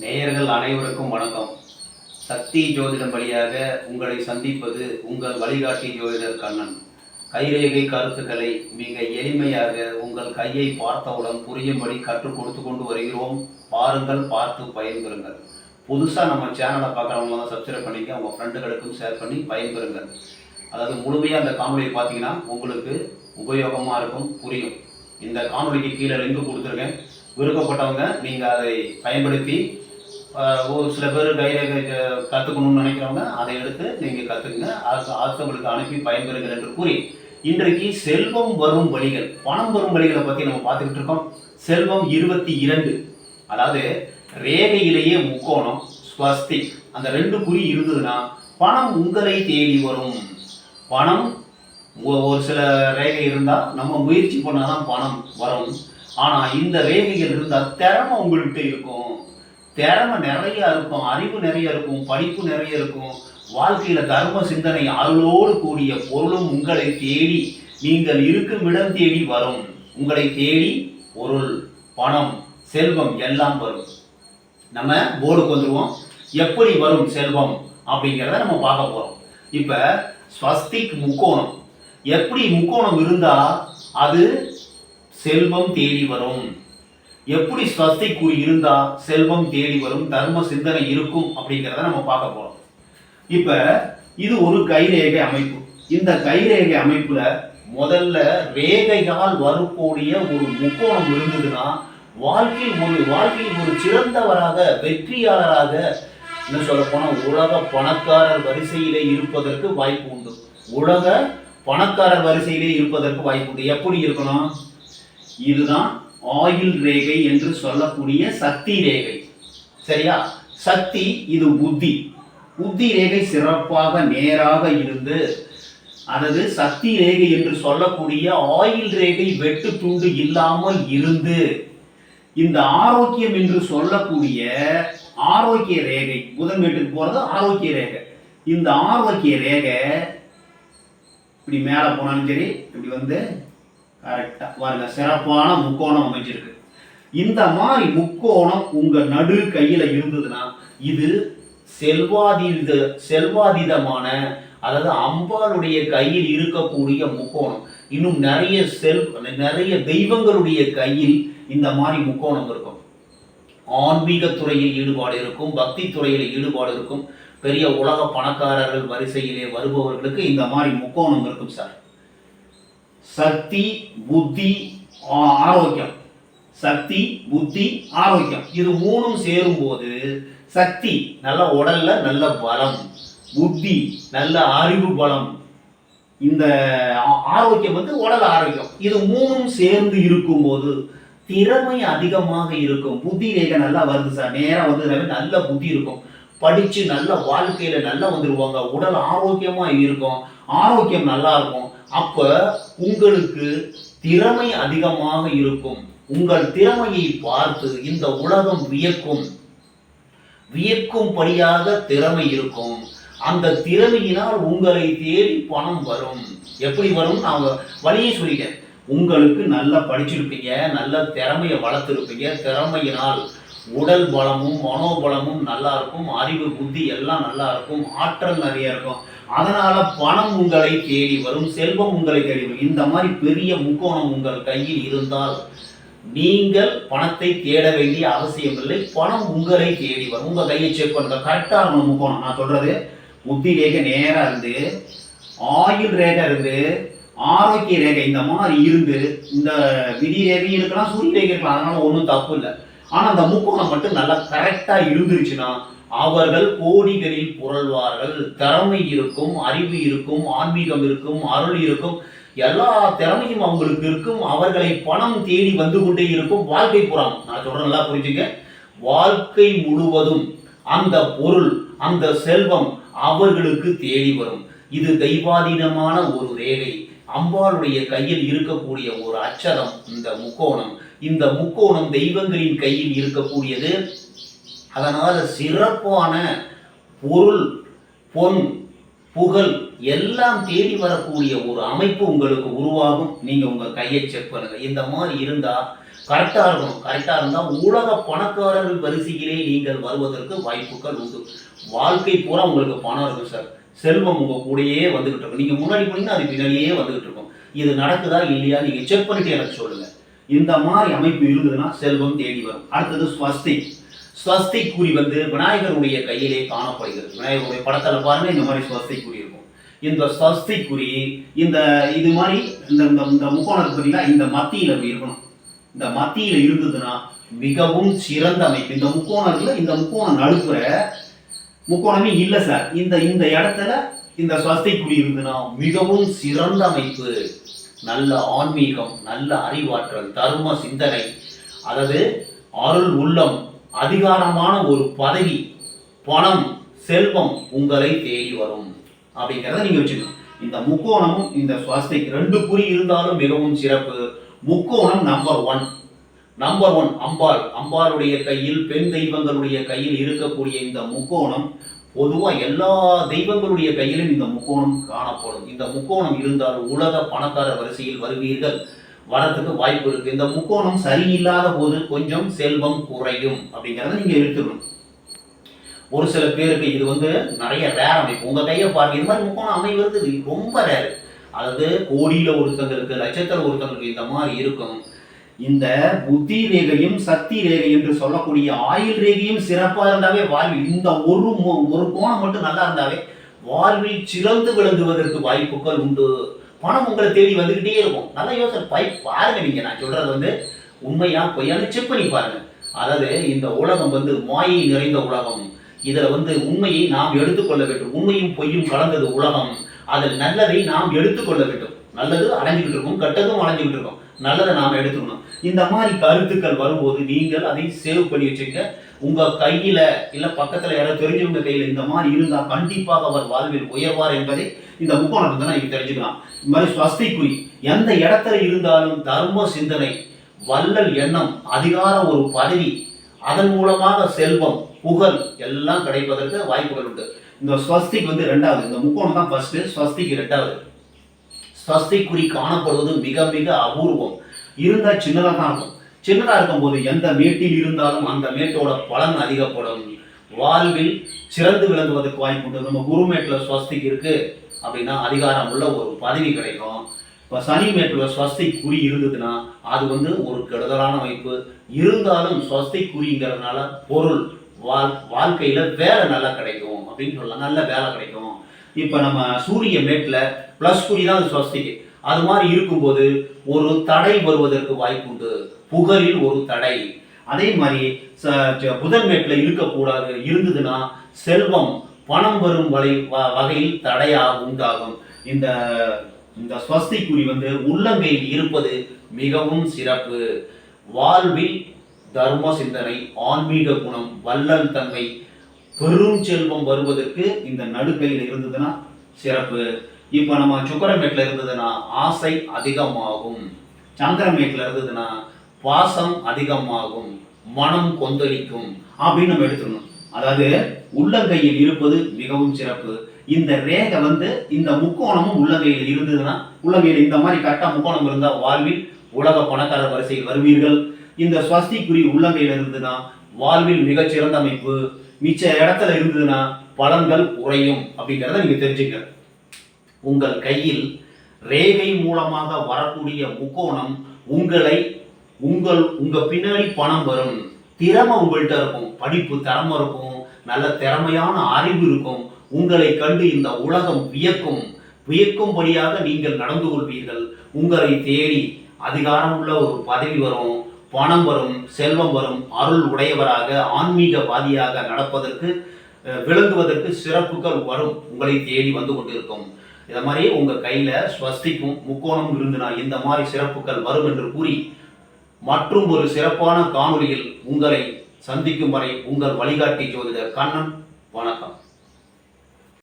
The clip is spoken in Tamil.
நேயர்கள் அனைவருக்கும் வணக்கம். சக்தி ஜோதிடம் வழியாக உங்களை சந்திப்பது உங்கள் வழிகாட்டி ஜோதிடர் கண்ணன். கைரேகை கருத்துக்களை மிக எளிமையாக உங்கள் கையை பார்த்தவுடன் புரியும்படி கற்றுக் கொடுத்து கொண்டு வருகிறோம். பாருங்கள் பார்த்து பயன்பெறுங்கள். புதுசாக நம்ம சேனலை பார்க்குறவங்க தான் சப்ஸ்கிரைப் பண்ணிக்க உங்கள் ஃப்ரெண்டுகளுக்கும் ஷேர் பண்ணி பயன்பெறுங்கள். அதாவது முழுமையாக அந்த காணொலியை பார்த்தீங்கன்னா உங்களுக்கு உபயோகமாக இருக்கும் புரியும். இந்த காணொலிக்கு கீழே லிங்க் கொடுத்துருக்கேன். விருப்பப்பட்டவங்க நீங்கள் அதை பயன்படுத்தி ஒரு சில பேர் கைரேகை கற்றுக்கணும்னு நினைக்கிறவங்க அதை எடுத்து நீங்கள் கற்றுக்குங்க அடுத்தவங்களுக்கு அனுப்பி பயன்பெறுங்கள் என்று கூறி இன்றைக்கு செல்வம் வரும் வழிகள் பணம் வரும் வழிகளை பற்றி நம்ம பார்த்துக்கிட்டு இருக்கோம். செல்வம் இருபத்தி இரண்டு அதாவது ரேகையிலேயே முக்கோணம் ஸ்வஸ்தி அந்த ரெண்டு குறி இருந்ததுன்னா பணம் உங்களை தேடி வரும். பணம் ஒரு சில ரேகை இருந்தால் நம்ம முயற்சி பண்ணாதான் பணம் வரும். ஆனால் இந்த ரேகைகள் இருந்தால் திறமை உங்கள்கிட்ட இருக்கும். திறமை நிறைய இருக்கும் அறிவு நிறைய இருக்கும் படிப்பு நிறைய இருக்கும். வாழ்க்கையில தர்ம சிந்தனை அருளோடு கூடிய பொருளும் உங்களை தேடி நீங்கள் இருக்கும் இடம் தேடி வரும். உங்களை தேடி பொருள் பணம் செல்வம் எல்லாம் வரும். நம்ம போர்டுக்கு வந்துடுவோம் எப்படி வரும் செல்வம் அப்படிங்கிறத நம்ம பார்க்க போகிறோம் இப்போ ஸ்வஸ்திக் முக்கோணம். எப்படி முக்கோணம் இருந்தால் அது செல்வம் தேடி வரும். எப்படி ஸ்வஸ்திக் இருந்தால் இருந்தா செல்வம் தேடி வரும் தர்ம சிந்தனை இருக்கும் அப்படிங்கிறத நம்ம பார்க்க போறோம். இப்ப இது ஒரு கைரேகை அமைப்பு. இந்த கைரேகை அமைப்புல முதல்ல ரேகையால் வரக்கூடிய ஒரு முக்கோணம் இருந்ததுன்னா வாழ்க்கையில் ஒரு வாழ்க்கையில் ஒரு சிறந்தவராக வெற்றியாளராக என்ன சொல்ல போனால் உலக பணக்காரர் வரிசையிலே இருப்பதற்கு வாய்ப்பு உண்டு. உலக பணக்காரர் வரிசையிலே இருப்பதற்கு வாய்ப்பு உண்டு. எப்படி இருக்கணும்? இதுதான் ஆயுள் ரேகை என்று சொல்லக்கூடிய சக்தி ரேகை. சரியா? சக்தி இது புத்தி. புத்தி ரேகை சிறப்பாக நேராக இருந்து அதாவது சக்தி ரேகை என்று சொல்லக்கூடிய ஆயுள் ரேகை வெட்டு துண்டு இல்லாமல் இருந்து இந்த ஆரோக்கியம் என்று சொல்லக்கூடிய ஆரோக்கிய ரேகை புதன் வீட்டுக்கு போகிறது ஆரோக்கிய ரேகை. இந்த ஆரோக்கிய ரேகை இப்படி மேலே போனாலும் சரி இப்படி வந்து கரெக்டாக பாருங்க சிறப்பான முக்கோணம் அமைஞ்சிருக்கு. இந்த மாதிரி முக்கோணம் உங்க நடு கையில இருந்ததுன்னா இது செல்வாதீத செல்வாதீதமான அதாவது அம்பாளுடைய கையில் இருக்கக்கூடிய முக்கோணம். இன்னும் நிறைய செல் நிறைய தெய்வங்களுடைய கையில் இந்த மாதிரி முக்கோணம் இருக்கும். ஆன்மீக துறையில் ஈடுபாடு இருக்கும் பக்தி துறையில் ஈடுபாடு இருக்கும். பெரிய உலக பணக்காரர்கள் வரிசையிலே வருபவர்களுக்கு இந்த மாதிரி முக்கோணம் இருக்கும் சார். சக்தி புத்தி ஆரோக்கியம். சக்தி புத்தி ஆரோக்கியம். இது மூணும் சேரும்போது சக்தி நல்ல உடல்ல நல்ல பலம். புத்தி நல்ல அறிவு பலம். இந்த ஆரோக்கியம் வந்து உடல் ஆரோக்கியம். இது மூணும் சேர்ந்து இருக்கும்போது திறமை அதிகமாக இருக்கும். புத்தி ரேகை நல்லா வருது சார். நேராக வந்து நல்ல புத்தி இருக்கும். படித்து நல்ல வாழ்க்கையில் நல்லா வந்துடுவாங்க உடல் ஆரோக்கியமாக இருக்கும். ஆரோக்கியம் நல்லா இருக்கும். அப்ப உங்களுக்கு திறமை அதிகமாக இருக்கும். உங்கள் திறமையை பார்த்து இந்த உலகம் வியக்கும். வியக்கும்படியாக திறமை இருக்கும். அந்த திறமையினால் உங்களை தேடி பணம் வரும். எப்படி வரும்? நான் வழியை சொல்லிட்டேன். உங்களுக்கு நல்லா படிச்சிருப்பீங்க நல்ல திறமையை வளர்த்துருப்பீங்க திறமையினால். உடல் பலமும் மனோபலமும் நல்லா இருக்கும் அறிவு புத்தி எல்லாம் நல்லா இருக்கும் ஆற்றல் நிறைய இருக்கும். அதனால பணம் உங்களை தேடி வரும் செல்வம் உங்களை தேடி வரும். இந்த மாதிரி பெரிய முக்கோணம் உங்கள் கையில் இருந்தால் நீங்கள் பணத்தை தேட வேண்டிய அவசியம் இல்லை பணம் உங்களை தேடி வரும். உங்க கையை செக் பண்ணுங்க. கரெக்டா இருக்கணும் முக்கோணம். நான் சொல்றது புத்தி ரேகை நேரா இருந்து ஆயுள் ரேகை இருந்து ஆரோக்கிய ரேகை இந்த மாதிரி இருந்து இந்த விதி ரேகையும் இருக்கலாம் சூரிய ரேகை இருக்கலாம். அதனால ஒன்றும் தப்பு இல்லை. ஆனால் அந்த முக்கோணம் மட்டும் நல்லா கரெக்டாக இருந்துருச்சுன்னா அவர்கள் கோடிகளில் புரள்வார்கள். திறமை இருக்கும் அறிவு இருக்கும் ஆன்மீகம் இருக்கும் அருள் இருக்கும். எல்லா திறமையும் அவங்களுக்கு இருக்கும். அவர்களை பணம் தேடி வந்து கொண்டே இருக்கும். வாழ்க்கை புறம் நான் சொல்றேன் நல்லா புரிஞ்சுங்க. வாழ்க்கை முழுவதும் அந்த பொருள் அந்த செல்வம் அவர்களுக்கு தேடி வரும். இது தெய்வாதீனமான ஒரு ரேகை அம்பாளுடைய கையில் இருக்கக்கூடிய ஒரு அச்சரம் இந்த முக்கோணம். இந்த முக்கோணம் தெய்வங்களின் கையில் இருக்கக்கூடியது. அதனால் சிறப்பான பொருள் பொன் புகழ் எல்லாம் தேடி வரக்கூடிய ஒரு அமைப்பு உங்களுக்கு உருவாகும். நீங்கள் உங்கள் கையை செக் பண்ணுங்கள் இந்த மாதிரி இருந்தால் கரெக்டாக இருக்கணும். கரெக்டாக இருந்தால் உலக பணக்காரர்கள் வரிசையிலே நீங்கள் வருவதற்கு வாய்ப்புகள் உண்டு. வாழ்க்கை பூரா உங்களுக்கு பணம் இருக்கும் சார். செல்வம் உங்கள் கூடயே வந்துக்கிட்டு இருக்கும். நீங்கள் முன்னாடி போனீங்கன்னா அது பின்னாடியே வந்துக்கிட்டு இருக்கும். இது நடக்குதா இல்லையா? நீங்கள் செக் பண்ணிட்டு எனக்கு சொல்லுங்கள் இந்த மாதிரி அமைப்பு இருந்ததுன்னா செல்வம் தேடி வரும். அடுத்தது ஸ்வஸ்தி. ஸ்வஸ்தி கூறி வந்து விநாயகருடைய கையிலே காணப்படுகிறது. விநாயகருடைய படத்தில் பாருங்க இந்த மாதிரி ஸ்வஸ்தி கூறி இருக்கும். இந்த ஸ்வஸ்தி குறி இந்த இது மாதிரி இந்த இந்த இந்த முக்கோணம் பார்த்தீங்கன்னா இந்த மத்தியில் அப்படி இருக்கணும். இந்த மத்தியில் இருந்ததுன்னா மிகவும் சிறந்த அமைப்பு. இந்த முக்கோணத்தில் இந்த முக்கோணம் நடுப்புற முக்கோணமே இல்லை சார். இந்த இந்த இடத்துல இந்த ஸ்வஸ்தி குறி இருந்ததுன்னா மிகவும் சிறந்த அமைப்பு. நல்ல ஆன்மீகம் நல்ல அறிவாற்றல் தர்ம சிந்தனை அதாவது அருள் உள்ளம் அதிகாரமான ஒரு பதவி பணம் செல்வம் உங்களை தேடி வரும். அப்படிங்கிறத நீங்க வச்சுக்கணும். இந்த முக்கோணமும் இந்த ஸ்வஸ்திக் ரெண்டு குறி இருந்தாலும் மிகவும் சிறப்பு. முக்கோணம் number one number one Ambal. அம்பாளுடைய கையில் பெண் தெய்வங்களுடைய கையில் இருக்கக்கூடிய இந்த முக்கோணம் பொதுவாக எல்லா தெய்வங்களுடைய கையிலும் இந்த முக்கோணம் காணப்படும். இந்த முக்கோணம் இருந்தால் உலக பணக்கார வரிசையில் வருவீர்கள். வரத்துக்கு வாய்ப்பு இருக்கு. இந்த முக்கோணம் சரியில்லாத போது கொஞ்சம் செல்வம் குறையும் அப்படிங்கிறத நீங்க எடுத்துக்கணும். ஒரு சில பேருக்கு இது வந்து நிறைய ரேர் அமைப்பு. உங்க கையை பாருங்க. இது மாதிரி முக்கோணம் அமைவது ரொம்ப ரேர் அதாவது கோடியில ஒருத்தங்களுக்கு லட்சத்துல ஒருத்தங்களுக்கு இந்த மாதிரி இருக்கும். இந்த புத்தி ரேகையும் சக்தி ரேகை என்று சொல்லக்கூடிய ஆயுள் ரேகையும் சிறப்பாக இருந்தாவே வாழ்வில் இந்த ஒரு ஒரு கோணம் மட்டும் நல்லா இருந்தாவே வாழ்வில் சிறந்து விளங்குவதற்கு வாய்ப்புகள் உண்டு. பணம் உங்களை தேடி வந்துகிட்டே இருக்கும். நல்ல யோசனை பை பாருங்க நீங்க. நான் சொல்றது வந்து உண்மையா பொய்யான்னு செக் பண்ணி பாருங்க. அதாவது இந்த உலகம் வந்து மாயை நிறைந்த உலகம். இதுல வந்து உண்மையை நாம் எடுத்துக்கொள்ள வேண்டும். உண்மையும் பொய்யும் கலந்தது உலகம். அதில் நல்லதை நாம் எடுத்துக்கொள்ள வேண்டும். நல்லது அடைஞ்சுக்கிட்டு இருக்கும் கெட்டதும் அடைஞ்சுக்கிட்டு இருக்கும். நல்லதை நாம் எடுத்துக்கணும். இந்த மாதிரி கருத்துக்கள் வரும்போது நீங்கள் அதை சேவ் பண்ணி வச்சுக்க உங்க கையில இல்ல பக்கத்துல யாராவது தெரிஞ்சவங்க கையில இந்த மாதிரி இருந்தால் கண்டிப்பாக அவர் வாழ்வில் உயர்வார் என்பதை இந்த முக்கோணம் தான் நீங்க தெரிஞ்சுக்கலாம். இந்த மாதிரி ஸ்வஸ்தி குறி எந்த இடத்துல இருந்தாலும் தர்ம சிந்தனை வல்லல் எண்ணம் அதிகார ஒரு பதவி அதன் மூலமாக செல்வம் புகழ் எல்லாம் கிடைப்பதற்கு வாய்ப்புகள் உண்டு. இந்த ஸ்வஸ்திக்கு வந்து ரெண்டாவது இந்த முக்கோணம் தான் ஃபர்ஸ்ட் ஸ்வஸ்திக்கு ரெண்டாவது. சஸ்திக்குறி குறி காணப்படுவது மிக மிக அபூர்வம். இருந்தால் சின்னதாக தான் இருக்கும். சின்னதாக இருக்கும்போது எந்த மேட்டில் இருந்தாலும் அந்த மேட்டோட பலன் அதிகப்படும். வாழ்வில் சிறந்து விளங்குவதற்கு வாய்ப்பு உண்டு. நம்ம குருமேட்டில் ஸ்வஸ்திக்கு இருக்குது அப்படின்னா அதிகாரம் உள்ள ஒரு பதவி கிடைக்கும். இப்போ சனி மேட்டில் ஸ்வஸ்திக் குறி இருந்ததுன்னா அது வந்து ஒரு கெடுதலான வாய்ப்பு. இருந்தாலும் ஸ்வஸ்திக் குறிங்கிறதுனால பொருள் வாழ் வாழ்க்கையில் வேலை நல்லா கிடைக்கும் அப்படின்னு சொல்லலாம். நல்ல வேலை கிடைக்கும். இப்போ நம்ம சூரிய மேட்டில் ப்ளஸ் குறி தான் அது ஸ்வஸ்திக்கு அது மாதிரி இருக்கும்போது ஒரு தடை வருவதற்கு வாய்ப்பு உண்டு. புகழில் ஒரு தடை. அதே மாதிரி ச- புதன் மேட்டில் இருக்கக்கூடாது. இருந்ததுன்னா செல்வம் பணம் வரும் வகை வ- வகையில் தடையாக உண்டாகும். இந்த இந்த ஸ்வஸ்தி குறி வந்து உள்ளங்கையில் இருப்பது மிகவும் சிறப்பு. வாழ்வில் தர்ம சிந்தனை ஆன்மீக குணம் வள்ளல் தன்மை பெரும் செல்வம் வருவதற்கு இந்த நடுக்கையில் இருந்ததுன்னா சிறப்பு. இப்போ நம்ம சுக்கரமேட்டில் இருந்ததுன்னா ஆசை அதிகமாகும். சந்திரமேட்டில் இருந்ததுன்னா பாசம் அதிகமாகும். மனம் கொந்தளிக்கும் அப்படின்னு நம்ம எடுத்துக்கணும். அதாவது உள்ளங்கையில் இருப்பது மிகவும் சிறப்பு. இந்த ரேகை வந்து இந்த முக்கோணமும் உள்ளங்கையில் இருந்ததுன்னா உள்ளங்கையில் இந்த மாதிரி கரெக்டாக முக்கோணம் இருந்தால் வாழ்வில் உலக பணக்கார வரிசையில் வருவீர்கள். இந்த ஸ்வஸ்தி குறி உள்ளங்கையில் இருந்ததுன்னா வாழ்வில் மிகச்சிறந்த அமைப்பு. மிச்ச இடத்துல இருந்ததுன்னா பலன்கள் குறையும் அப்படிங்கிறத நீங்க தெரிஞ்சுக்க உங்கள் கையில் ரேகை மூலமாக வரக்கூடிய முக்கோணம் உங்களை உங்கள் உங்க பின்னாடி பணம் வரும். திறமை உங்கள்கிட்ட இருக்கும். படிப்பு திறமை இருக்கும். நல்ல திறமையான அறிவு இருக்கும். உங்களை கண்டு இந்த உலகம் வியக்கும். வியக்கும்படியாக நீங்கள் நடந்து கொள்வீர்கள். உங்களை தேடி அதிகாரம் உள்ள ஒரு பதவி வரும். பணம் வரும் செல்வம் வரும் அருள் உடையவராக ஆன்மீகவாதியாக நடப்பதற்கு விளங்குவதற்கு சிறப்புகள் வரும். உங்களை தேடி வந்து கொண்டிருக்கும். இதை மாதிரி உங்கள் கையில் ஸ்வஸ்திக்கும் முக்கோணம் இருந்துனா இந்த மாதிரி சிறப்புகள் வரும் என்று கூறி மற்றும் ஒரு சிறப்பான காணொலியில் உங்களை சந்திக்கும் வரை உங்கள் வழிகாட்டி ஜோதிடர் கண்ணன் வணக்கம்.